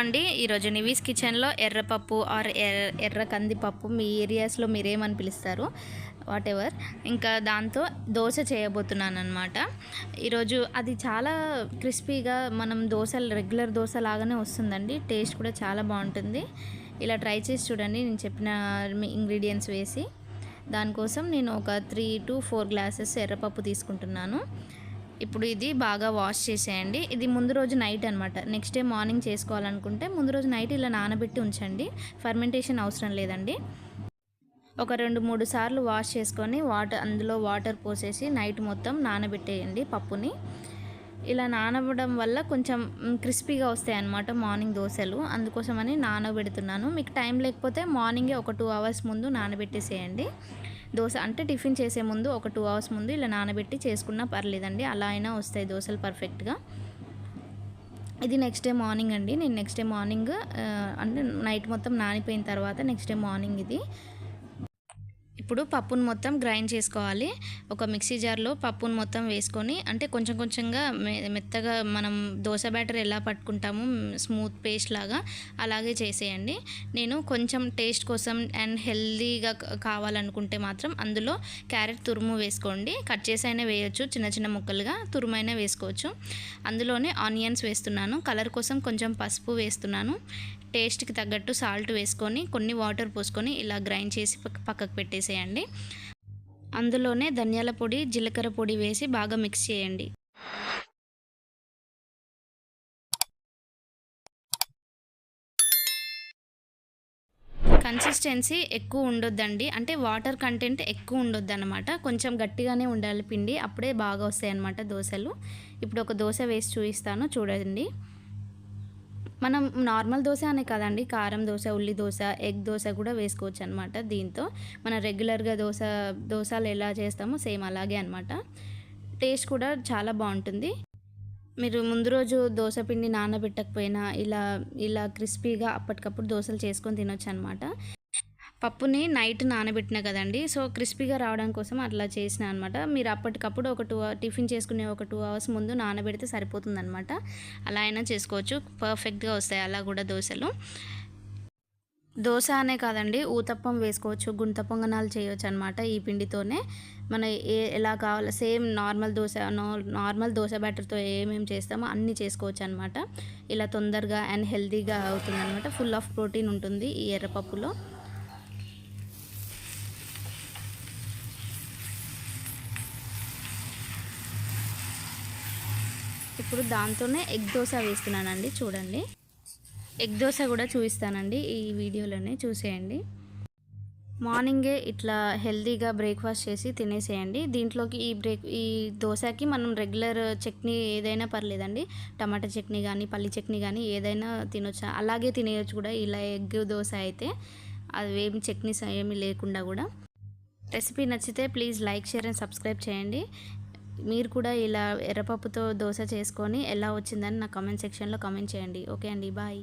అండి ఈరోజు నివీస్ కిచెన్లో ఎర్రపప్పు ఆర్ ఎర్ర ఎర్ర కందిపప్పు మీ ఏరియాస్లో మీరేమని పిలుస్తారు? వాట్ ఎవర్ ఇంకా దాంతో దోశ చేయబోతున్నాను అనమాట ఈరోజు అది చాలా క్రిస్పీగా మనం దోశలు రెగ్యులర్ దోశ లాగానే వస్తుందండి. టేస్ట్ కూడా చాలా బాగుంటుంది. ఇలా ట్రై చేసి చూడండి. నేను చెప్పిన ఇంగ్రీడియంట్స్ వేసి. దానికోసం నేను ఒక త్రీ టు ఫోర్ గ్లాసెస్ ఎర్రపప్పు తీసుకుంటున్నాను. ఇప్పుడు ఇది బాగా వాష్ చేసేయండి. ఇది ముందు రోజు నైట్ అనమాట నెక్స్ట్ డే మార్నింగ్ చేసుకోవాలనుకుంటే ముందు రోజు నైట్ ఇలా నానబెట్టి ఉంచండి. ఫర్మెంటేషన్ అవసరం లేదండి. ఒక రెండు మూడు సార్లు వాష్ చేసుకొని వాటర్ అందులో వాటర్ పోసేసి నైట్ మొత్తం నానబెట్టేయండి పప్పుని. ఇలా నానబడడం వల్ల కొంచెం క్రిస్పీగా వస్తాయి అన్నమాట మార్నింగ్ దోశలు. అందుకోసమని నానబెడుతున్నాను. మీకు టైం లేకపోతే మార్నింగే ఒక టూ అవర్స్ ముందు నానబెట్టేసేయండి. దోశ అంటే టిఫిన్ చేసే ముందు ఒక టూ అవర్స్ ముందు ఇలా నానబెట్టి చేసుకున్నా పర్లేదండి. అలా అయినా వస్తాయి దోశలు పర్ఫెక్ట్గా. ఇది నెక్స్ట్ డే మార్నింగ్ అండి. నేను నెక్స్ట్ డే మార్నింగ్ అంటే నైట్ మొత్తం నానిపోయిన తర్వాత నెక్స్ట్ డే మార్నింగ్ ఇది. ఇప్పుడు పప్పును మొత్తం గ్రైండ్ చేసుకోవాలి. ఒక మిక్సీ జార్లో పప్పును మొత్తం వేసుకొని అంటే కొంచెం కొంచెంగా మెత్తగా మనం దోశ బ్యాటర్ ఎలా పట్టుకుంటామో స్మూత్ పేస్ట్ లాగా అలాగే చేసేయండి. నేను కొంచెం టేస్ట్ కోసం అండ్ హెల్దీగా కావాలనుకుంటే మాత్రం అందులో క్యారెట్ తురుము వేసుకోండి. కట్ చేసి అయినా వేయొచ్చు చిన్న చిన్న ముక్కలుగా తురుమైనా వేసుకోవచ్చు. అందులోనే ఆనియన్స్ వేస్తున్నాను. కలర్ కోసం కొంచెం పసుపు వేస్తున్నాను. టేస్ట్కి తగ్గట్టు సాల్ట్ వేసుకొని కొన్ని వాటర్ పోసుకొని ఇలా గ్రైండ్ చేసి పక్కకు పెట్టేసేయండి. అందులోనే ధనియాల పొడి జీలకర్ర పొడి వేసి బాగా మిక్స్ చేయండి. కన్సిస్టెన్సీ ఎక్కువ ఉండొద్దండి. అంటే వాటర్ కంటెంట్ ఎక్కువ ఉండొద్దు అనమాట కొంచెం గట్టిగానే ఉండాలి పిండి. అప్పుడే బాగా వస్తాయి అనమాట దోశలు. ఇప్పుడు ఒక దోశ వేసి చూపిస్తాను. చూడండి. మనం నార్మల్ దోశ అనే కదండి కారం దోశ ఉల్లి దోశ ఎగ్ దోశ కూడా వేసుకోవచ్చు అనమాట దీంతో. మన రెగ్యులర్గా దోశ దోశలు ఎలా చేస్తామో సేమ్ అలాగే అనమాట టేస్ట్ కూడా చాలా బాగుంటుంది. మీరు ముందు రోజు దోశ పిండి నానబెట్టకపోయినా ఇలా ఇలా క్రిస్పీగా అప్పటికప్పుడు దోశలు చేసుకొని తినొచ్చు అనమాట పప్పుని నైట్ నానబెట్టిన కదండి. సో క్రిస్పీగా రావడం కోసం అట్లా చేసిన అనమాట మీరు అప్పటికప్పుడు ఒక టూ టిఫిన్ చేసుకునే ఒక టూ అవర్స్ ముందు నానబెడితే సరిపోతుందనమాట అలా అయినా చేసుకోవచ్చు. పర్ఫెక్ట్గా వస్తాయి అలా కూడా దోశలు. దోశ అనే కాదండి ఊతప్పం వేసుకోవచ్చు గుంత పొంగనాలు చేయవచ్చు అనమాట ఈ పిండితోనే. మన ఏ ఎలా కావాలో same normal dosa normal dosa బ్యాటర్తో ఏమేమి చేస్తామో అన్నీ చేసుకోవచ్చు అనమాట ఇలా తొందరగా అండ్ హెల్తీగా అవుతుంది అనమాట ఫుల్ ఆఫ్ ప్రోటీన్ ఉంటుంది ఈ ఎర్రపప్పులో. ఇప్పుడు దాంతోనే ఎగ్ దోశ వేస్తున్నానండి చూడండి. ఎగ్ దోశ కూడా చూపిస్తానండి ఈ వీడియోలోనే చూసేయండి. మార్నింగే ఇట్లా హెల్తీగా బ్రేక్ఫాస్ట్ చేసి తినేసేయండి. దీంట్లోకి ఈ బ్రేక్ ఈ దోశకి మనం రెగ్యులర్ చట్నీ ఏదైనా పర్లేదండి. టమాటా చట్నీ కానీ పల్లి చట్నీ కానీ ఏదైనా తినొచ్చు? అలాగే తినేయచ్చు కూడా. ఇలా ఎగ్ దోశ అయితే అది ఏమి చట్నీస్ ఏమి లేకుండా కూడా. రెసిపీ నచ్చితే please like share and subscribe చేయండి. మీరు కూడా ఇలా ఎర్రపప్పుతో దోశ చేసుకొని ఎలా వచ్చిందని నా కామెంట్ సెక్షన్లో కామెంట్ చేయండి. ఓకే అండి బాయ్